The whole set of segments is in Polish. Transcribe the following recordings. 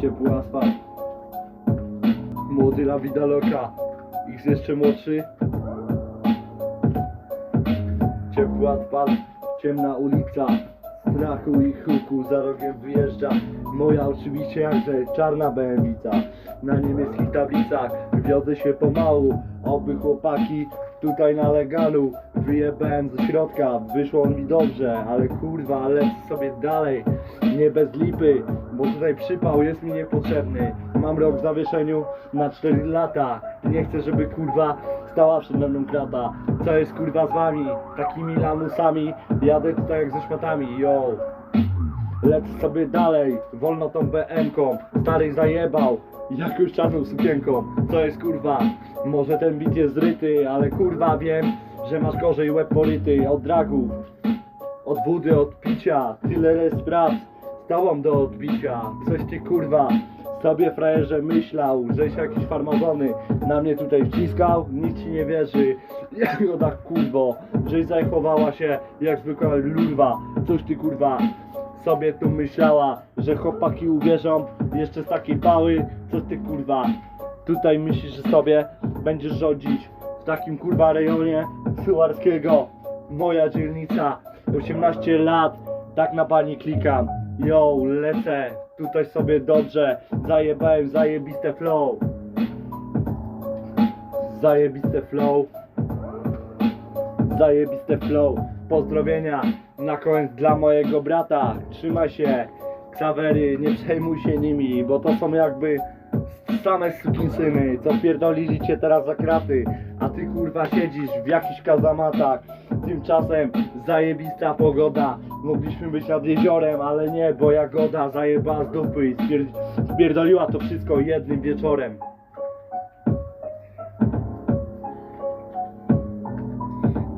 ciepły asfalt. Młody la vida loca. Ich jeszcze młodszy. Ciepły asfalt, ciemna ulica. Strachu i huku za rogiem wyjeżdża Moja oczywiście jakże czarna bębica Na niemieckich tablicach wiodzę się pomału Oby chłopaki tutaj na legalu Wyjebałem ze środka, wyszło mi dobrze Ale kurwa, lecę sobie dalej Nie bez lipy, bo tutaj przypał jest mi niepotrzebny. Mam rok w zawieszeniu na 4 lata. Nie chcę, żeby kurwa stała przede mną krata Co jest kurwa z wami? Takimi lamusami Jadę tutaj jak ze szmatami, yo Lecę sobie dalej, wolno tą BM-ką Stary zajebał, jakąś czarną sukienką Co jest kurwa? Może ten bit jest zryty Ale kurwa wiem, że masz gorzej łeb poryty Od dragów, od wody, od picia Tyle z tobą do odbicia Coś ty kurwa sobie frajerze myślał, żeś jakiś farmazony na mnie tutaj wciskał, nikt ci nie wierzy. Jagoda kurwo, żeś zachowała się jak zwykła lurwa. Coś ty kurwa sobie tu myślała, że chłopaki uwierzą jeszcze z takiej pały. Co ty kurwa tutaj myślisz, że sobie będziesz rządzić w takim kurwa rejonie Sułarskiego. Moja dzielnica, 18 lat, tak na pani klikam. Yo, lecę, tutaj sobie dobrze, zajebałem zajebiste flow. Zajebiste flow. Zajebiste flow. Pozdrowienia na koniec dla mojego brata. Trzymaj się, Ksawery, nie przejmuj się nimi, bo to są jakby same sukinsyny, co pierdolili cię teraz za kraty, a ty kurwa siedzisz w jakichś kazamatach. Tymczasem zajebista pogoda, mogliśmy być nad jeziorem, ale nie, bo jagoda zajebała z dupy i spier spierdoliła to wszystko jednym wieczorem.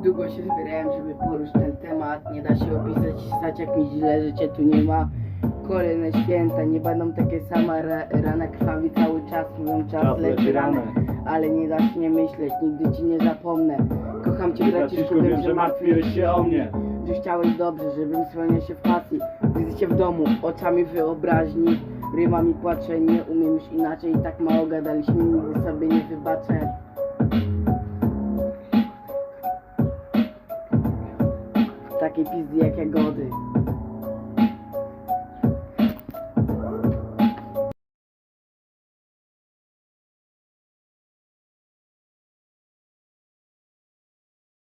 Długo się zbierałem, żeby poruszyć ten temat. Nie da się opisać stać jak mi źle, że cię tu nie ma. Kolejne święta nie będą takie same, ra, rana krwawi cały czas, mówią czas, Czas ranę. Ale nie da się nie myśleć, nigdy ci nie zapomnę. Kocham cię braciszku, wiem, że martwiłeś się o mnie. Że chciałeś dobrze, żebym spełniał się w pasji. Się w domu, oczami wyobraźni, rymami płaczę, nie umiem już inaczej. Tak mało gadaliśmy, nigdy sobie nie wybaczę. Takiej pizdy jak jagody.